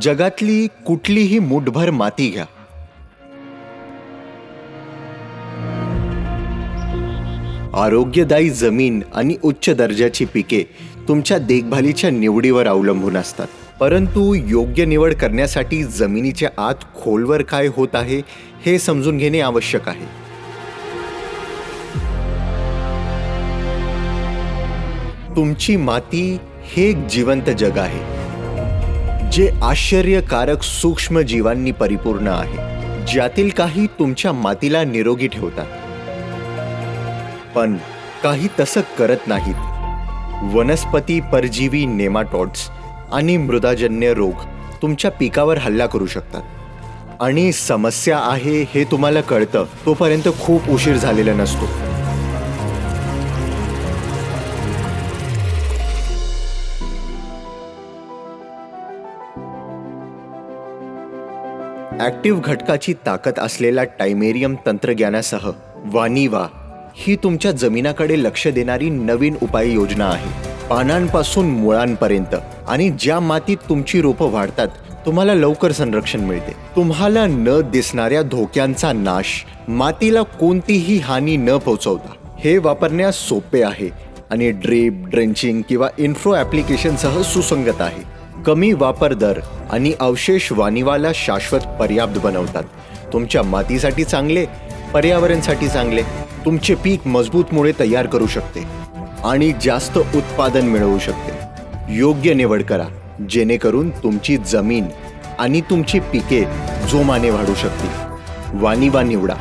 जगातली कुठलीही मुठभर माती घ्या. आरोग्यदायी जमीन आणि उच्च दर्जाची पिके तुमच्या देखभालीच्या निवडीवर अवलंबून असतात. परंतु योग्य निवड करण्यासाठी जमिनीच्या आत खोलवर काय होत आहे हे समजून घेणे आवश्यक आहे. तुमची माती हे एक जिवंत जग आहे. जे आश्चर्यकारक सूक्ष्म जीवांनी परिपूर्ण आहे ज्यातील काही तुमच्या मातीला निरोगी ठेवतात. पण काही तसं करत नाहीत. वनस्पती परजीवी नेमाटॉड्स आणि मृदाजन्य रोग तुमच्या पिकावर हल्ला करू शकतात. आणि समस्या आहे हे तुम्हाला कळतं तोपर्यंत खूप उशीर झालेला नसतो. ॲक्टिव्ह घटकाची ताकद असलेल्या टायमेरियम तंत्रज्ञानासह वानिवा ही तुमच्या जमिनाकडे लक्ष देणारी नवीन उपाययोजना आहे. पानांपासून मुळांपर्यंत आणि ज्या मातीत तुमची रोपं वाढतात तुम्हाला लवकर संरक्षण मिळते. तुम्हाला न दिसणाऱ्या धोक्यांचा नाश मातीला कोणतीही हानी न पोहोचवता. हे वापरण्यास सोपे आहे आणि ड्रीप ड्रेंचिंग किंवा इन्फ्रो ॲप्लिकेशनसह सुसंगत आहे. कमी वापर दर आणि अवशेष वानिवाला शाश्वत पर्याप्त बनवतात. तुमच्या मातीसाठी चांगले पर्यावरणसाठी चांगले तुमचे पीक मजबूत मुळे तयार करू शकते आणि जास्त उत्पादन मिळवू शकते. योग्य निवड करा जेणेकरून तुमची जमीन आणि तुमची पिके जोमाने वाढू शकतील. वानिवा निवडा.